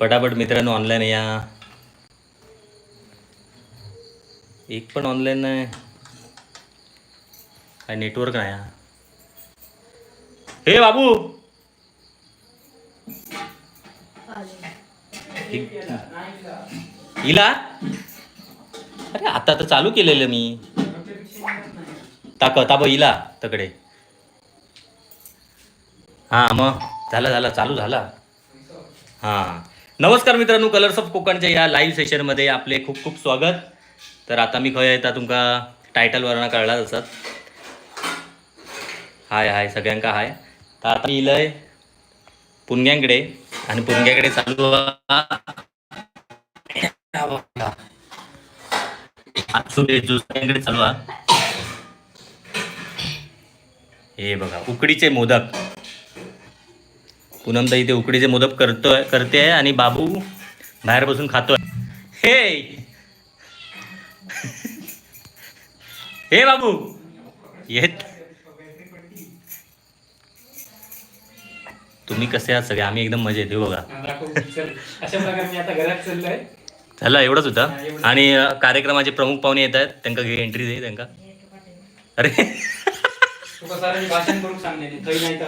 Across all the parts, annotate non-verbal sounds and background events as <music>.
पटापट मित्रांनो ऑनलाईन या. एक पण ऑनलाईन नाही. काय नेटवर्क नाही हा. हे बाबू! इला अरे आता तर चालू केलेलं मी. ताक ताब इला तकडे. हां मग. झाला झाला चालू झाला. हां. नमस्कार मित्रांनो कलर्स ऑफ कोकणच्या या लाईव्ह सेशनमध्ये आपले खूप खूप स्वागत. तर आता मी खंय येता तुमका टायटलवरनं कळलाच असत हाय हाय सगळ्यांका हाय. तर आता मी इलय पुणग्यांकडे आणि पुणग्याकडे चालू दुसऱ्यांकडे चालू हे बघा उकडीचे मोदक. पूनमताई इथे उकडीचे मोदक करतोय करते आहे आणि बाबू बाहेर बसून खातोय. हे! हे बाबू! येत. तुम्ही कसे आहात सगळे? आम्ही एकदम मजेत येऊ बघा. झालं एवढंच होतं? आणि कार्यक्रमाचे प्रमुख पाहुणे येत आहेत. त्यांना घे एंट्री दे त्यांना. अरे!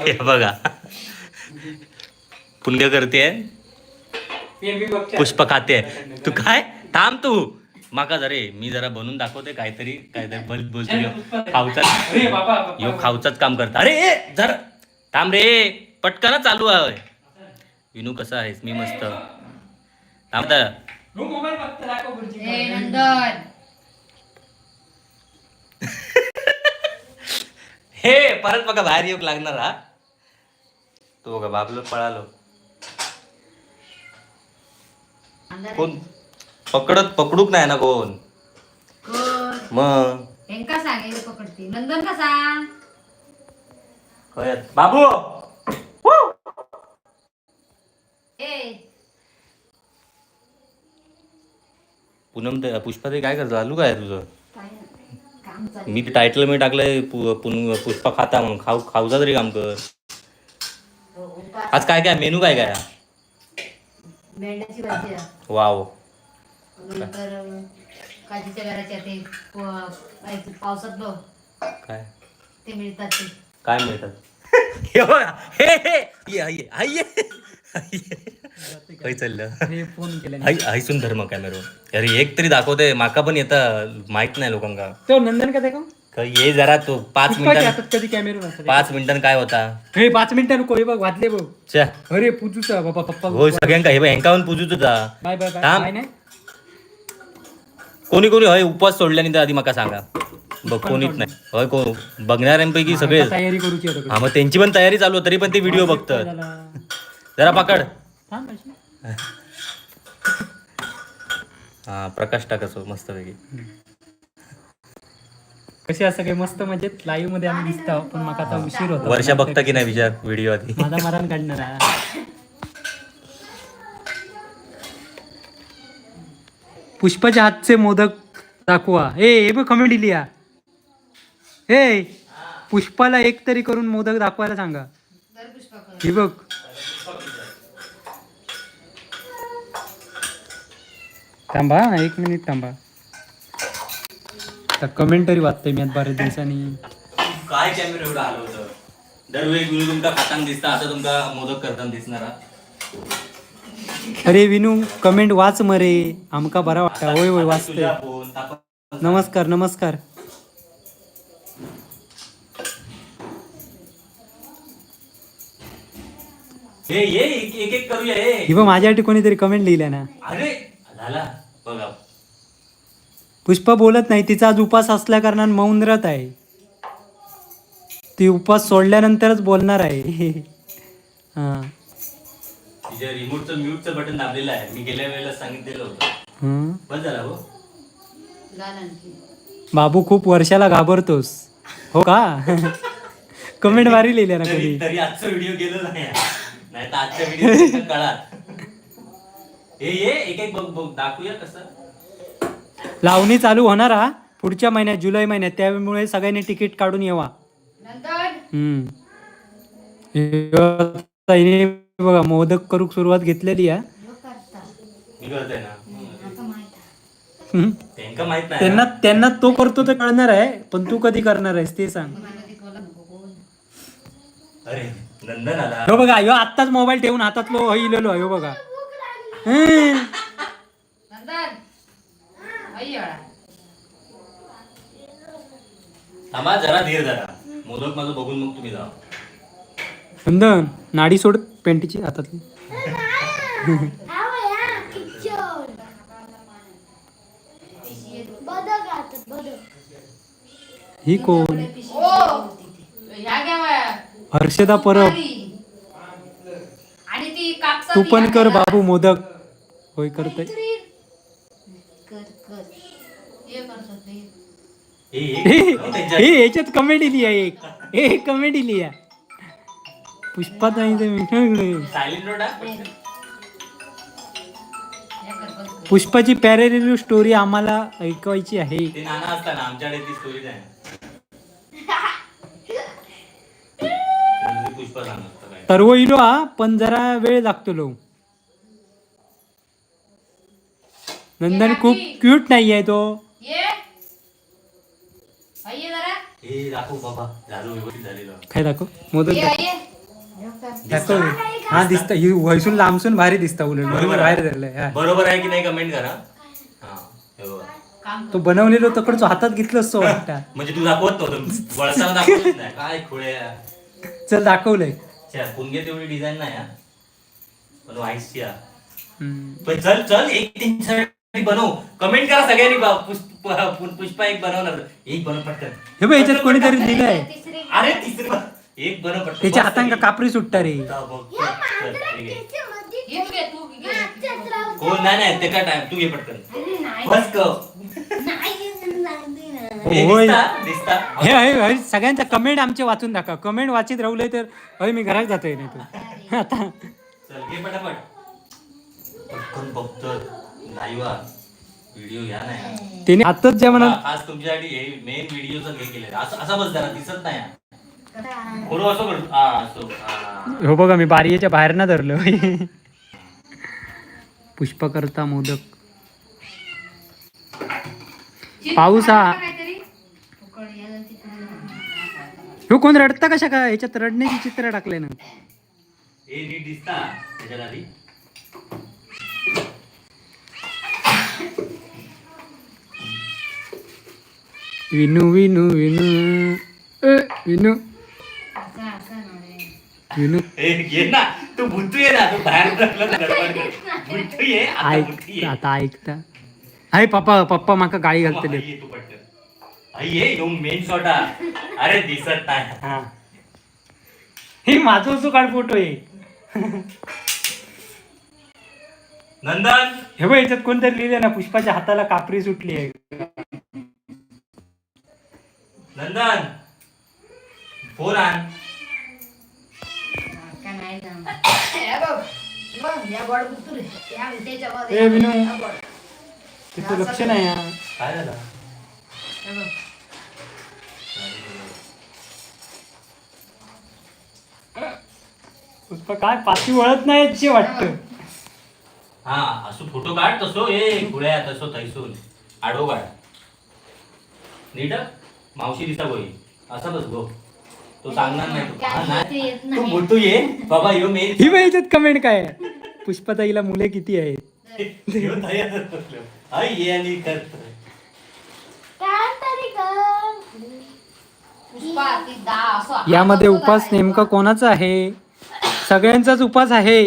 हे बघा. पुण्य करते. पुष्प खाते. <laughs> तू काय? थांब तू. माका जरे मी जरा बनवून दाखवते काहीतरी काहीतरी बोल बोलतो खाऊचाच. अरे बाबा बाबा. यो खाऊचाच काम करता. अरे जरा. थांब रे पटकन चालू आहे. विनू कसा आहेस? मी मस्त. थांब आता. हो, <laughs> हे परत बघा बाहेर येऊ लागणार हा. तो बघा बाबलो पळालो. कोण? पकडत पकडूक नाही ना कोण? मग? हेंका सांगेल पकडते? नंदन का सांग? कळत बाबू! पूनम ते- पुष्पा ते काय करतो चालू काय तुझं? मी टायटल मी टाकलंय पुष्पा खाता म्हणून. खाऊ खाऊचा तरी काम कर. आज काय काय मेनू काय काय मेंढ्याची भाजी आहे. वाव. नंतर काजीच्या घराच्या ते प- काय ते पावसात बघ. काय? ते मिळतात ते. काय मिळतात? हे बघा हे हे ये काही चाललं. हे फोन केला धर्म कॅमेरो अरे एक तरी दाखवते माका पण येता माहीत नाही लोकांका. तो नंदन का का ये जरा तू पाच पुष्पाच्या मिनिटां हातात कधी कॅमेरा नसतात पाच मिनिटां काय होता? हे पाच मिनिटं नको हे बघ वाजले बघ. अरे पूजूचा बाबा पप्पा. हो सगळ्यांका हे हँकावून पूजूच होता बाय बाय बाय. थांब. काय नाही. कोणी कोणी हय उपवास सोडल्याने तर आधी माका सांगा. बघ कोणीच नाही. हय को बघणाऱ्यांपैकी सगळे आता तयारी करूची आता हा मग त्यांची पण तयारी चालू आहे, तरी पण ते व्हिडिओ बघतात. झाला. जरा पकड. थांब अशी. हा प्रकाश टाकाचो मस्त पैकी कशी असं काही मस्त मजेत. लाईव्हमध्ये आम्ही दिसतो पण मग आता उशीर होतो. वर्षा बघता की नाही विचार? व्हिडिओ आधी. माझा मरण काढणार आहे. पुष्पाच्या हातचे मोदक दाखवा. ए हे बघ कमेंट दिली या. ए पुष्पाला एक तरी करून मोदक दाखवायला सांगा. हे बघ. थांबा हा, एक मिनिट थांबा. तरी वाचतोय मी आज बऱ्याच दिवसांनी. काय कॅमेरा एवढं आलं होतं? दरवेळी व्हिडिओ तुमका खाताना दिसता आता तुमका मोदक करताना दिसणार हा. अरे विनू कमेंट वाच मरे. आमका बरा वाटता होय होय वाचतोय. तुझ्या फोन तापत- नमस्कार नमस्कार. हे ये एक एक एक करूया हे. ही बघ माझ्यासाठी कोणीतरी कमेंट लिहिल्या ना. अरे झाला. बघा. पुष्पा बोलत नाही तिचा आज उपास असल्या कारणाने मौन रत आहे. ती उपास सोडल्यानंतरच बोलणार आहे. <laughs> हा. तिच्या रिमोटचं म्यूटचं बटन दाबलेलं आहे. मी गेल्या वेळेला सांगितलेलं होतं. हं. बस झाला हो. बाबू खूप वर्षाला घाबरतोस. हो का? कमेंट भारी लिहिल्या ना तरी कधी? तरी आजचा व्हिडिओ गेलो नाही. नाही तर आजच्या व्हिडिओ कळात हे ये एक एक बघ बघ. दाखवूया कसं. लावणी चालू होणार हा? पुढच्या महिन्यात जुलै महिन्यात. त्यामुळे सगळ्यांनी तिकीट काढून येवा. नंदन हम्म. हे बघा मोदक करू सुरुवात घेतलेली आहे त्यांना. त्यांना तो करतो तर कळणार आहे पण तू कधी करणार आहेस ते सांग. हो बघा ह्यो आत्ताच मोबाईल ठेवून हातातलो हिलेलो ह्यो बघा हम्म. नंदन आई वेळा थांबा जरा धीर जरा मोदक माझं बघून मग तुम्ही जा नंदन नाडी सोड पेंटीची हातातली. ही कोण. हर्षदा परब. ती पण कर. बाबू मोदक. होय करतोय. कर कर हे हे. हे, याच्यात कमेडी लिहा एक. हे कमेडी लिहा. पुष्पात. पुष्पाची पॅरेलिव्ह स्टोरी आम्हाला ऐकवायची आहे. ते नाना असताना आमच्याकडे ती स्टोरी नाही <laughs> पुष्पा सांगत होता काय? सर्व इलो हा पण जरा वेळ लागतो लो. नंदन खूप क्यूट नाही आहे तो. हे काय दाखव? मोदक दाखव. आई ये. दाखव. हा दिसत. ही वैसून लांबसून भारी दिसता उलट. बरोबर बाहेर आहे. धरलंय. बरोबर आहे की नाही कमेंट करा? तो बनवलेलो तकडचो हातात घेतलंच तो वाटता. <laughs> म्हणजे तू दाखवत <laughs> काय खुळ्या चल दाखवलंय. तेवढी डिझाईन नाही हा? पण चल चल. एक त्यांच्यासाठी बनव. कमेंट करा सगळ्यांनी बा- पुष्प- पु- पुष्पा एक बनवणार एक बनव पटकन. हे बघ याच्यात कोणीतरी दिलंय तिसरी. अरे तिसरी एक बनव पटकन. त्याच्या बस हातांका. कापरी सुट्टा रे? जा बघ, चल, चल, ठीक आहे. घे. तू घे. तू घे कोण? नाही नाही ते काय टाइम तू घे पटकन. बस क. हे होय. दिसता दिसता. हे हे हे सगळ्यांचा कमेंट आमचे वाचून दाखवा. कमेंट वाचित राहुले तर मी घरात जातोय नाही तर. आता. चल घे पटापट. पटकन बघतो लाईव्ह व्हिडिओ घ्या नाही त्याने आताच म्हणा हा, खास तुमच्यासाठी हे मेन व्हिडिओचं हे केलेलं असं असा बस जरा दिसत नाही हा. थोडं असं करतो हा असं. हा. हो बघा मी बारीच्या बाहेर ना धरलो. पुष्प करता मोदक. पाऊस हा. ह्यो कोण रडता कशा का? ह्याच्यात रडण्याची चित्र टाकले ना. हे नीट दिसता त्याच्यात आधी. विनू विनू विनू. ए, विनू. विनू. ये ना तू भुतू ये ना तू बाहेर ऐक. आता ऐकता. अरे पप्पा पप्पा माका गाळी घालतले. ये तू पटकन. आई ये येऊन मेन हा अरे दिसत नाही. हा. हे माझं असं काढ फोटो आहे. नंदन. हे बघ याच्यात कोणतरी लिहिलंय ना पुष्पाच्या हाताला कापरी सुटली आहे. नंदन फोन आण का नाही जमत. <coughs> हे बघ. बघ, या गोड बुतू रे. या विटेच्या ए, विनू. या गोड. तिथं लक्ष नाही हा. काय झालं हे बघ. पुष्पा काय पाठी वळत नाही याची वाटतं हा असं फोटो काढ तसो ए गुळ्या तसो थैसून आडो काढ नीट? मावशी दिसा गोई असा बस गो. तो सांगणार नाही तू. हा, ते नाही. येत तू नाही. बोलतो ये. बाबा यो मेन ही याच्यात कमेंट काय आहे? पुष्पाताईला मुले किती आहेत? यो तयार बसलो. आई ये आणि करतो पुष्पा ती दा असं यामध्ये उपास नेमका कोणाचा आहे? सगळ्यांचाच उपास आहे.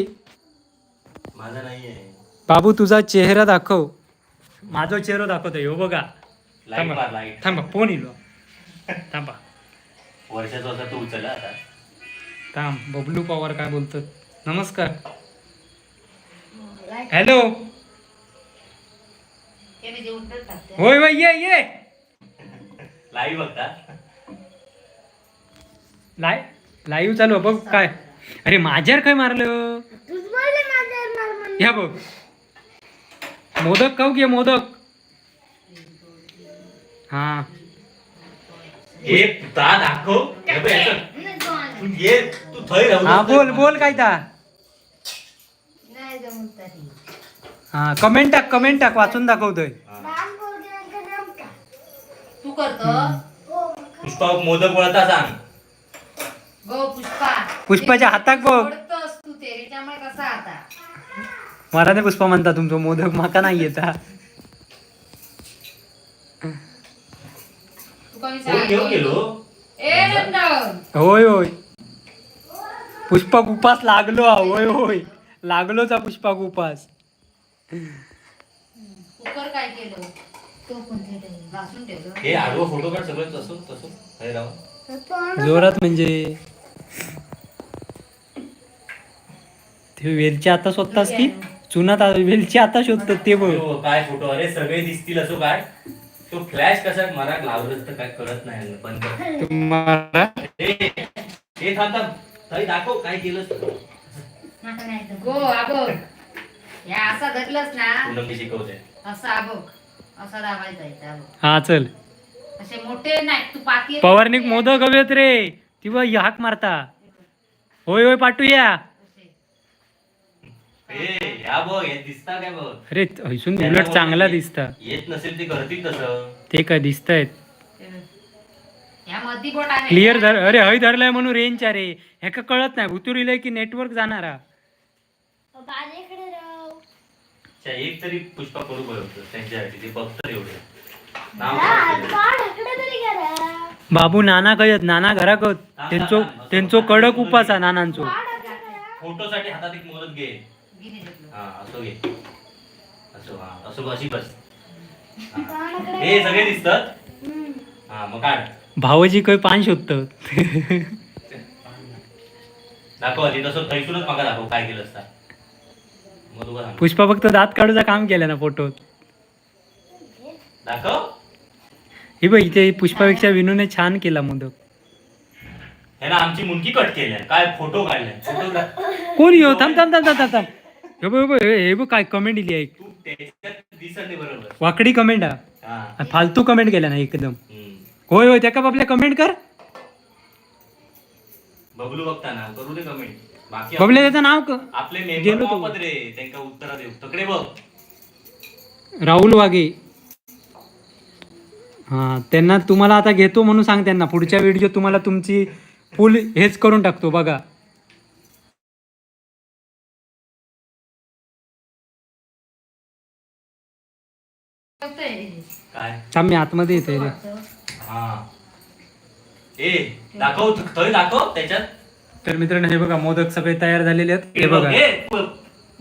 माझा नाहीये बाबू तुझा चेहरा दाखव. माझा चेहरा दाखवतोय हो बघा. लाइट थांबा. मार लाइट थांबा फोन इलो थांबा. वर्षाचा असा तो उचलला आता. थांब बबलू पवार काय बोलतात नमस्कार. हॅलो. हे. होय होय ये ये. लाईव्ह बघता. लाय लाईव्ह चालू आहे, बघ काय. अरे माझ्यावर काय मारलं? ह्या बघ. मोदक खाऊ घे मोदक. हा. हे ता दाखव. हे बघ याचं. तू ये तू थंय राहू हा नको. बोल बोल काय ता हा कमेंट टाक कमेंट टाक वाचून दाखवतोय. तू करतो. पुष्पा मोदक वळता सांग. गो पुष्पा. पुष्पाच्या हाताक बघ. तू ते कसा आता? नाही पुष्पा म्हणता तुमचं मोदक माका नाही येता. घेऊन गेलो होय होय. पुष्पक उपास लागलो हा. होय होय. लागलोच हा पुष्पक उपास कुकर काय केलं? तो कोणते घासून ठेवलं हे आडवं फोटो काढ सगळं तसं तसं. हे राव जोरात म्हणजे. ते वेलची आता शोधतास की? चुनात वेलची आता शोधतात ते बघ. हो, काय फोटो? अरे सगळे दिसतील असं काय तो फ्लॅश कसा मला लावलं तर काय कळत नाही पण तुम्हाला? हे थांब थांब. ताई दाखव काय केलं. गो आबोग या असा धरलंस ना. मी शिकवते. असा आबोग असा दाबायचा इथं हा चल. असे मोठे नाही तू पाती पवारनिक मोदक हवेत रे. ती बघ हाक मारता. होय होय पाठवूया असे. हे या बघ हे दिसता काय बघ? अरे हैसून उलट चांगला दिसता. येत नसेल ते करतील तसं. ते काय दिसतायत या मधी बोट आहे. क्लिअर धर अरे हय धरलाय म्हणून रेंज अरे ह्याका कळत नाही? भुतूर इलंय की नेटवर्क जाणारा? अच्छा, एक तरी पुष्पा करू बरोबर त्यांच्यासाठी ते बघतात एवढे. नाव काय केलं? बाबू नाना कयत नाना घरा कत त्यांचो त्यांचो कडक उपास आहे नानांचो. फोटोसाठी हातात एक मोदक घे. हा असं घे. असं हा असं अशी बस. हा. हे सगळे दिसतात? हा मग काढ. भावजी काही पान शोधत दाखव आधी तसं थैसूनच मागा दाखव काय केलं असता. मग तुला सांग पुष्पा फक्त दात काढूचा काम केलं ना फोटोत दाखव. हे बघ इथे पुष्पापेक्षा विनूने छान केला मोदक. हे ना आमची मुंडकी कट केल्या काय फोटो काढले फोटो का- कोण येऊ थांब थांब थांब थांब थांब थांब. हे बघ हे बघ हे हे बघ काय कमेंट दिली आहे. तू त्याच्यात दिसत नाही बरोबर. वाकडी कमेंट हा. हा. फालतू कमेंट केल्या ना एकदम. हम्म. होय होय त्या का आपल्या कमेंट कर. बबलू बघताना करू दे कमेंट बाकी बबले त्याचं नाव क आपले गेलो मेंबर तो. वापत रे त्यांना उत्तर देऊ. तकडे बघ. राहुल वाघे. हा त्यांना तुम्हाला आता घेतो म्हणून सांग त्यांना. पुढच्या व्हिडिओ तुम्हाला तुमची फुल हेच करून टाकतो बघा. काय? थांब मी आतमध्ये येते रे. हा. ए दाखव दाखव त्याच्यात. तर मित्रांनो हे बघा मोदक सगळे तयार झालेले आहेत. हे बघा. ए, तू-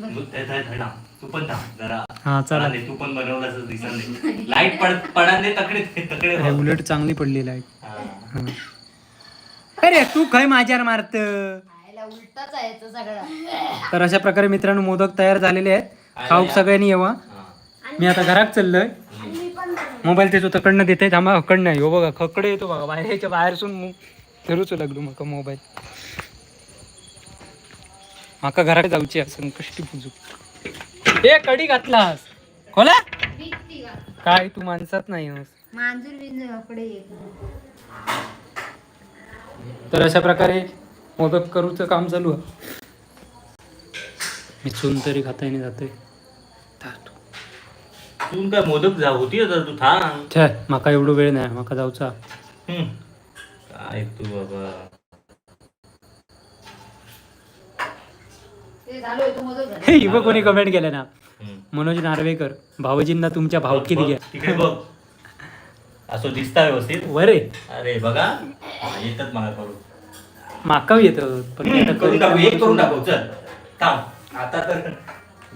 थांब. पण थांब जरा. हा चला. दे, तू पण बनवलं असं दिसत नाही. लाइट पड पडा दे तकडे तकडे बघ. उलट चांगली पडलेली आहे हा. हा. अरे तू खय माझ्यावर मारत? खायला उलटाच आहे तो सगळा. तर अशा प्रकारे मित्रांनो मोदक तयार झालेले आहेत. खाऊक सगळ्यांनी येवा. हा. मी आता घरात चाललोय. मोबाईल त्याचं तकडनं देते थांबा हकड नाही. हो बघा खकडे येतो बघा बाहेर याच्या बाहेरसून फिरूच लागलो माका मोबाईल. माका घरात जाऊची असं कष्टी पुजू. ए कडी घातलास. खोला? काय तू माणसात नाही तर अशा प्रकारे मोदक करूचं काम चालू आहे. मी चून तरी खाता नाही जातोय. था तू. काय मोदक जा होती आता तू थांब. छे माका एवढं वेळ नाही माका जाऊचा. हम्म. काय तू बाबा. ते झालं तू मदत झाली. हे ही बघ कोणी कमेंट केलं ना? हम्म. मनोज नार्वेकर भावजींना तुमच्या भावकीत बघ, घ्या. तिकडे बघ. असं दिसता व्यवस्थित? वरे. अरे बघा. हा, येतात मला करू माका येत पण मी आता करून टाकू एक करून टाकू चल. थांब. आता तर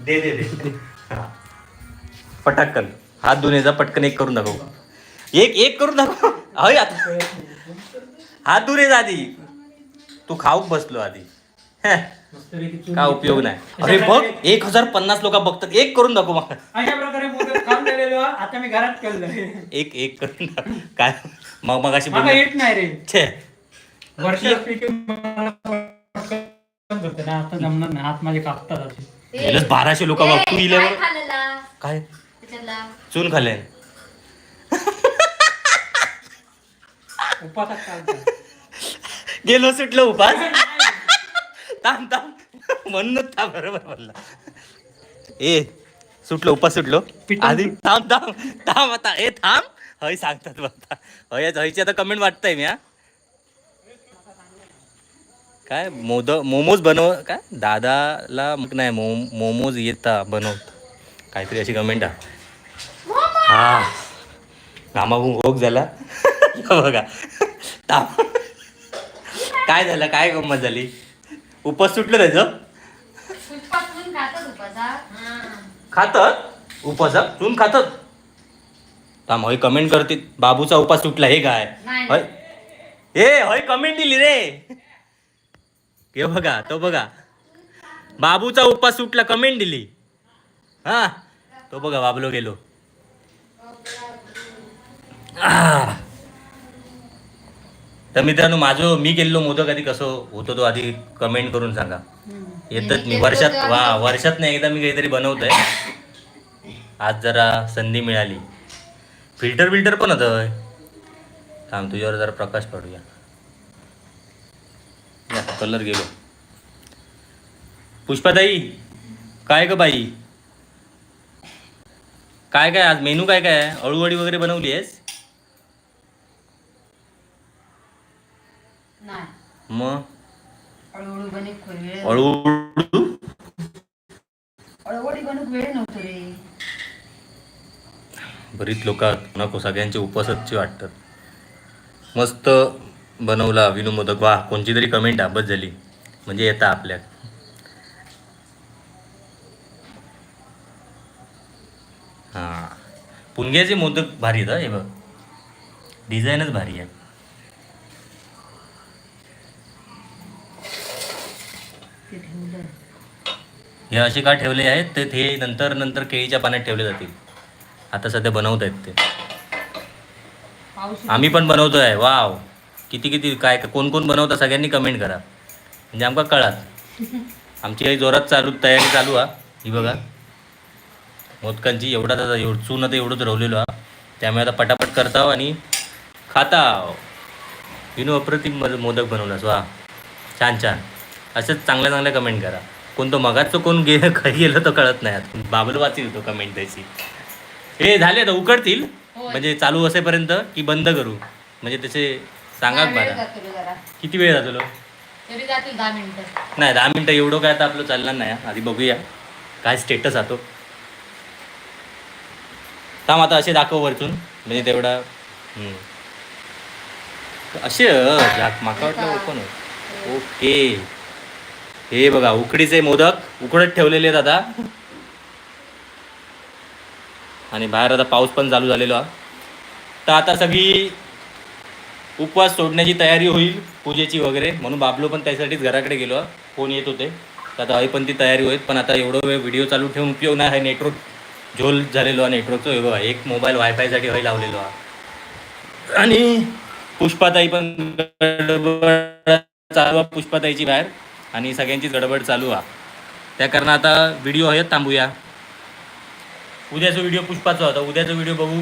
दे दे दे. हा. पटाकन हात धुण्याचा पटकन एक करून दाखव. एक एक करून दाखव. हय आता. हात धुणे आधी. तू खाऊक बसलो आधी. हं. काय उपयोग नाही. अरे बघ एक हजार पन्नास लोक बघतात. एक करून दाखव मला. अशा प्रकारे. आता मी घरात केलं एक एक करून दाखव. काय? मग मग अशी मला येत नाही रे. मला पटकन होतं ना, आता जमणार नाही. हात माझे कापतात असे. बाराशे लोक बघ. तू काय इल्यावर काय? चून खाल्ले. उपासात चालतं गेलो सुटलं उपास. थांब थांब. म्हणूनच था बरोबर बोलला. ए सुटलो उपास सुटलो. आधी थांब थांब थांब आता. ए थांब. हय सांगतात बघा हय हयची आता कमेंट वाटतंय मी हा. काय मोद मोमोज बनव काय? दादाला मग नाही मो मोमोज येता बनवत. काहीतरी अशी कमेंट हा हा. रोग झाला. हे बघा. ताप. काय झालं? काय गंमत झाली? उपास सुटलं त्याचं? खातात उपासा हा. उपासात? चून खातात? थांब हय कमेंट करते बाबूचा उपास सुटला हे काय? नाही. हय? ए हय कमेंट दिली रे. हे बघा तो बघा. बाबूचा उपास सुटला कमेंट दिली. हा. तो बघा बाबलो गेलो. तर मित्रांनो माझं मी केलेलो मोदक आधी कसं होतो तो आधी कमेंट करून सांगा. येतच मी वर्षात वा वर्षात नाही एकदा मी काहीतरी बनवतोय. आज जरा संधी मिळाली. फिल्टर बिल्टर पण होतं थांब तुझ्यावर जरा प्रकाश पाडूया. कलर गेलो. पुष्पाताई काय ग बाई? काय काय आज? मेनू काय काय आहे? अळूवडी वगैरे बनवली आहेस? मग? हळूहळू बरीच लोक नको सगळ्यांचे उपवासची वाटतात. मस्त बनवला विनू मोदक. वा कोणची तरी कमेंट आबत झाली. म्हणजे येता आपल्या. हां. पुणग्याचे मोदक भारी आहेत हे बघ. डिझाईनच भारी आहे. ते ठेवलं हे असे का ठेवले आहेत? ते नंतर नंतर केळीच्या पाण्यात ठेवले जातील. आता सध्या बनवत आहेत ते आम्ही पण बनवतोय. वाव. किती किती काय कोण कोण बनवता सगळ्यांनी कमेंट करा. म्हणजे आमका कळात आमची काही जोरात चालू तयारी चालू हा. ही बघा. मोदकांची एवढा एवढं चून आता एवढंच रवलेलो हा. त्यामुळे आता पटापट करताव आणि खाताव. विनू अप्रतिम मद- मोदक बनवलास. वा. छान छान. असंच चांगल्या चांगल्या कमेंट करा. कोणतं मगाचं कोण गे <laughs> गेलं तर कळत नाही आता. बाबल वाचील तो कमेंट त्याची हे झाले आता उकडतील. म्हणजे चालू असेपर्यंत की बंद करू? म्हणजे त्याचे सांगा जरा. किती वेळ जातो तरी नाही दहा मिनटं एवढं काय आता आपलं चालणार नाही आधी बघूया. काय स्टेटस आतो. थांब आता असे दाखव वरतून. म्हणजे तेवढा. असे माका वाटलं ओपन ओके. हे बघा उकडीचे मोदक उकडत ठेवलेले आहेत आता. आणि बाहेर आता पाऊस पण चालू झालेला. तर आता सगळी उपवास सोडण्याची तयारी होईल पूजेची वगैरे. म्हणून बाबलो पण त्यासाठीच घराकडे गेलो. फोन येत होते. तर आता हवी पण ती तयारी होईल. पण आता एवढं वेळ व्हिडिओ चालू ठेवून उपयोग नाही. आहे नेटवर्क झोल झालेलो आहे नेटवर्कचं हे बघा एक मोबाईल वायफायसाठी हवी लावलेलो हा. आणि पुष्पाताई पण चालू पुष्पाताईची बाहेर. आणि सगळ्यांचीच गडबड चालू हा. त्या कारण आता व्हिडिओ आहेत थांबूया. उद्याचा व्हिडिओ पुष्पाचा होता. उद्याचा व्हिडिओ बघू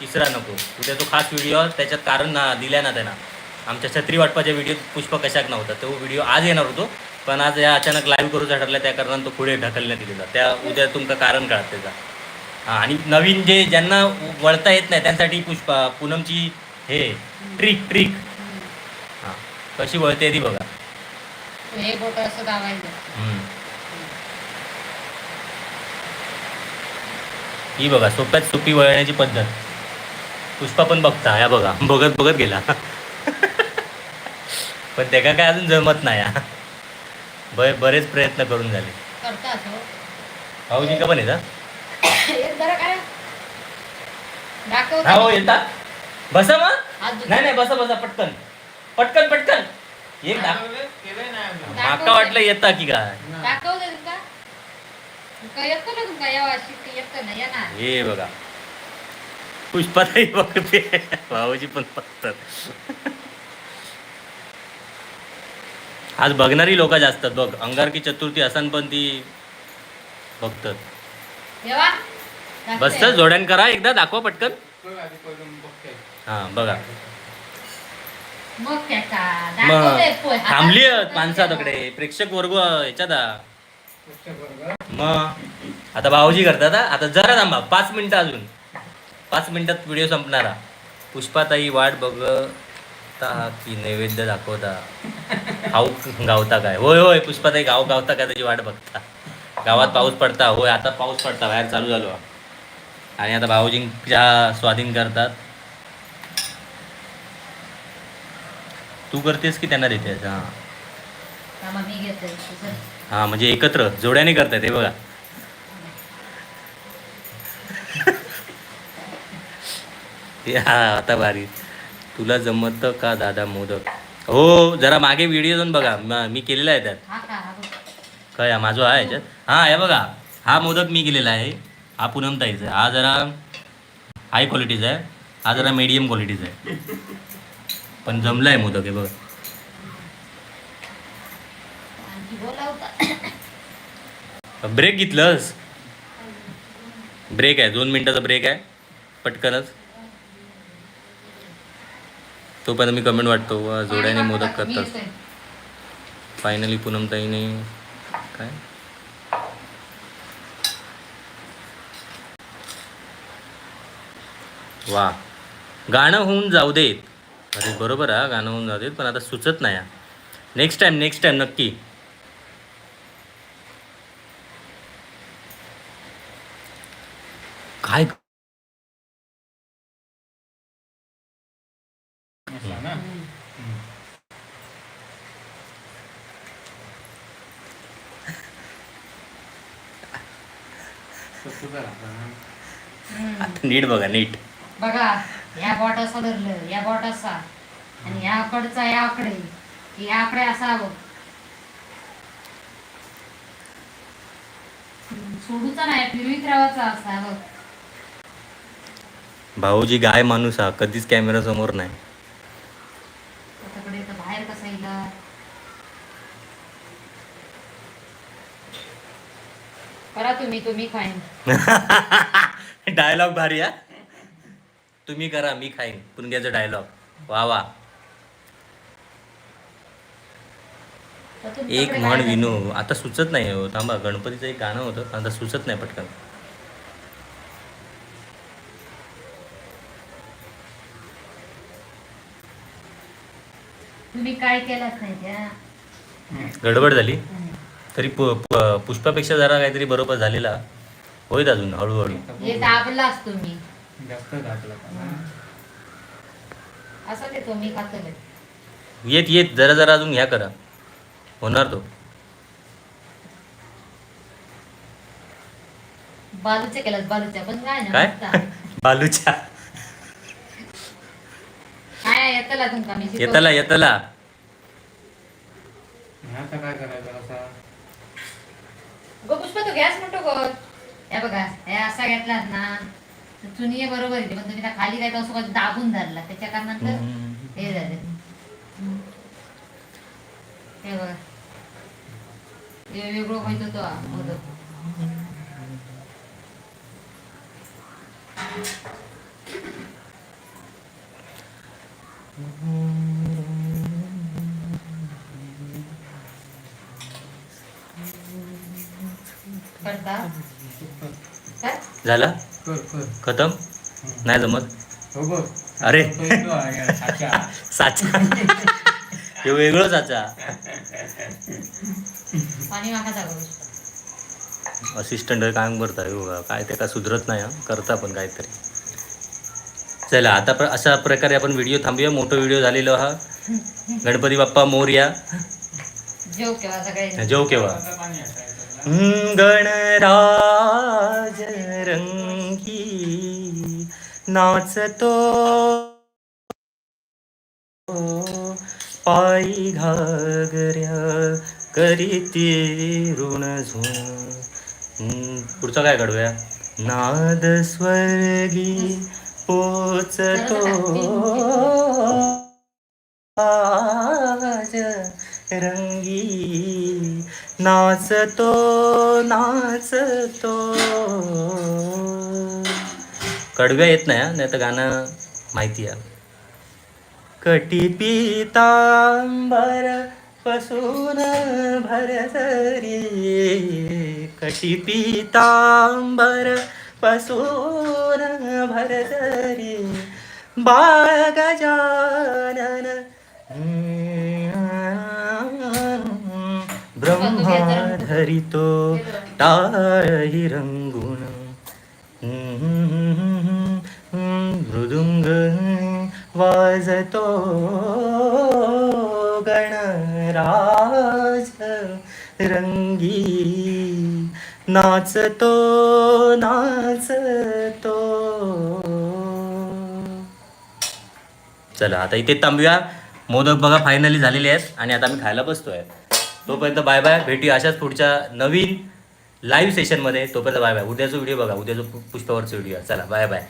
तिसरा नको. उद्या तो खास व्हिडिओ त्याच्यात कारण ना दिल्या ना त्यांना. आमच्या छत्री वाटपाच्या व्हिडिओ पुष्प कशाक नव्हता. तो व्हिडिओ आज येणार होतो पण आज या अचानक लाईव्ह करूचा ठरला त्या कारणानं तो पुढे ढकलण्यात दिलेला त्या उद्या तुमचं कारण कळत त्याचा. हां आणि नवीन जे ज्यांना वळता येत नाही त्यांसाठी पुष्पा पूनमची हे ट्रिक ट्रिक हां कशी वळते ती बघा. हे बोट असं दाबायचं. हम्म. ही बघा सोप्यात सोपी वळण्याची पद्धत. पुष्पा पण बघता या बघा बघत बघत गेला. पण त्याला काय अजून जमत नाही. हा. ब बरेच प्रयत्न करून झाले. करता असं भाऊजी का पण येतात? एक जरा काय? दाखव हा हो येतात. बसा मग. हात. नाही नाही बसा बसा पटकन. पटकन पटकन. एक माका वाटलं येता की काय? दाखव दे तुमका तुमका येतो ना तुमका? या वाशी येतो ना या ना हे बघा. पुष्पाताई बघते. भाऊजी पण बघतात. आज बघणारी लोक जास्त आहेत बघ. अंगारकी चतुर्थी असन पण ती बघतात. येवा बस जोड्यान करा एकदा दाखवा पटकन. हा बघा. मग काय का? मग दाखवलंय पोय. हातात थांबली हातात माणसा. तकडे प्रेक्षक वर्ग ह्याच्यात आ. मग आता भाऊजी करतात हा. आता जरा थांबा. पाच मिनिटं अजून. पाच मिनिटात व्हिडिओ संपणारा. पुष्पाताई वाट बघता की नैवेद्य दाखवता. हाऊ गावता काय? होय होय पुष्पाताई गाव गावता काय त्याची वाट बघता. गावात पाऊस पडता. होय आता पाऊस पडता. बाहेर चालू झालो. हा. आणि आता भाऊजींच्या स्वाधीन करतात. तू करतेस की त्यांना देतेस? हा. हा म्हणजे एकत्र जोड्याने करतायत हे बघा. <laughs> हे आता भारी. तुला जमत का दादा मोदक? हो जरा मागे व्हिडिओ जाऊन बघा. म- मी केलेला आहे त्यात. हा हा. काय हा, माझा आहे याच्यात? हा हे बघा. हा मोदक मी केलेला आहे. हा पूनमताईचा आहे. हा जरा हाय क्वालिटीचा आहे. हा जरा मीडियम क्वालिटीचा आहे. पण जमला आहे मोदक हे बघा. ब्रेक घेतलंस? ब्रेक आहे दोन मिनिटाचा ब्रेक आहे. पटकनच. तोपर्यंत मी कमेंट वाटतो वा जोड्याने मोदक करतात. फायनली पूनमताईने काय? वा. गाणं होऊन जाऊ देत. अरे बरोबर हा गाणं होऊन जाऊ देत पण आता सुचत नाही नेक्स्ट टाइम नेक्स्ट टाइम नक्की. काय. आता नीट बघा नीट. बघा. या बॉट असं धरलं या बॉट असा आणि या कडचा या आकडे या आकडे असावं. सोडूचा नाही फिरवीत राहायचा असा बघ भाऊजी गाय माणूस हा कधीच कॅमेरा समोर नाही. तर बाहेर कसा येईल? करा तुम्ही तुम्ही खाईन. <laughs> डायलॉग भारी हा? तुम्ही करा मी खाईन. पुणग्याचा डायलॉग वा वा. एक म्हण विनू. आता सुचत नाही हो. थांबा गणपतीचं एक गाणं होतं. आता सुचत नाही पटकन. तुम्ही काय केलाच नाही त्या. गडबड झाली? तरी पुष्पापेक्षा जरा काहीतरी बरोबर झालेला. होईत अजून हळूहळू. जास्त घातला असं ते तुम्ही खातले येत येत जरा जरा अजून ह्या करा. होणार तो. बालूच्या केलास बालूच्या पण काय ना काय? मस्त. <laughs> बालूच्या. काय येतला तुमका मी शिकवते. येतला येतला. आता काय करायचं असा गो पुष्पा तो गॅस म्हणतो गो हे बघा हे असा घेतलात ना. तर चुनी बरोबर येते पण तुम्ही त्या खाली काय असं कसं दाबून धरला. त्याच्या कारणानंतर हे झालं. हे बघा. हे वेगळं माहीत होतो. हा मोदक करता काय? झाला? कर कर. खतम? नाही जमत? हो बघ. अरे. साचा. साचा. हे वेगळं साचा. असिस्टंट काम करता हो बघा काय ते काय सुधरत नाही हा. करता पण काहीतरी. चला आता प्र अशा प्रकारे आपण व्हिडिओ थांबूया. मोठा व्हिडिओ झालेला हा. गणपती बाप्पा मोरया जेव केव्हा जेव केव्हा. गणराज. नाचतो पायी घागऱ्या करीती ऋण झुण हम्म, पुढचा काय काढूया नाद स्वर्गी पोचतो. आज रंगी नाचतो नाचतो. कडव्या येत नाही नाही तर गाणं माहिती आहे. कटी पितांबर पसून भरसरी कटी पितांबर पसून भरसरी बाळ गजानन ब्रह्मा धरितो टाळी रंगून मृदुंग वाजतो गणराज रंगी नाचतो नाचतो. चला आता इथे थांबूया. मोदक बघा फायनली झालेले आहेत आणि आता मी खायला बसतोय. तोपर्यंत बाय बाय भेटूया अशाच पुढच्या नवीन लाईव्ह सेशनमध्ये तोपर्यंत बाय बाय उद्याचा व्हिडिओ बघा. उद्याचा पुष्पावरचा व्हिडिओ चला बाय बाय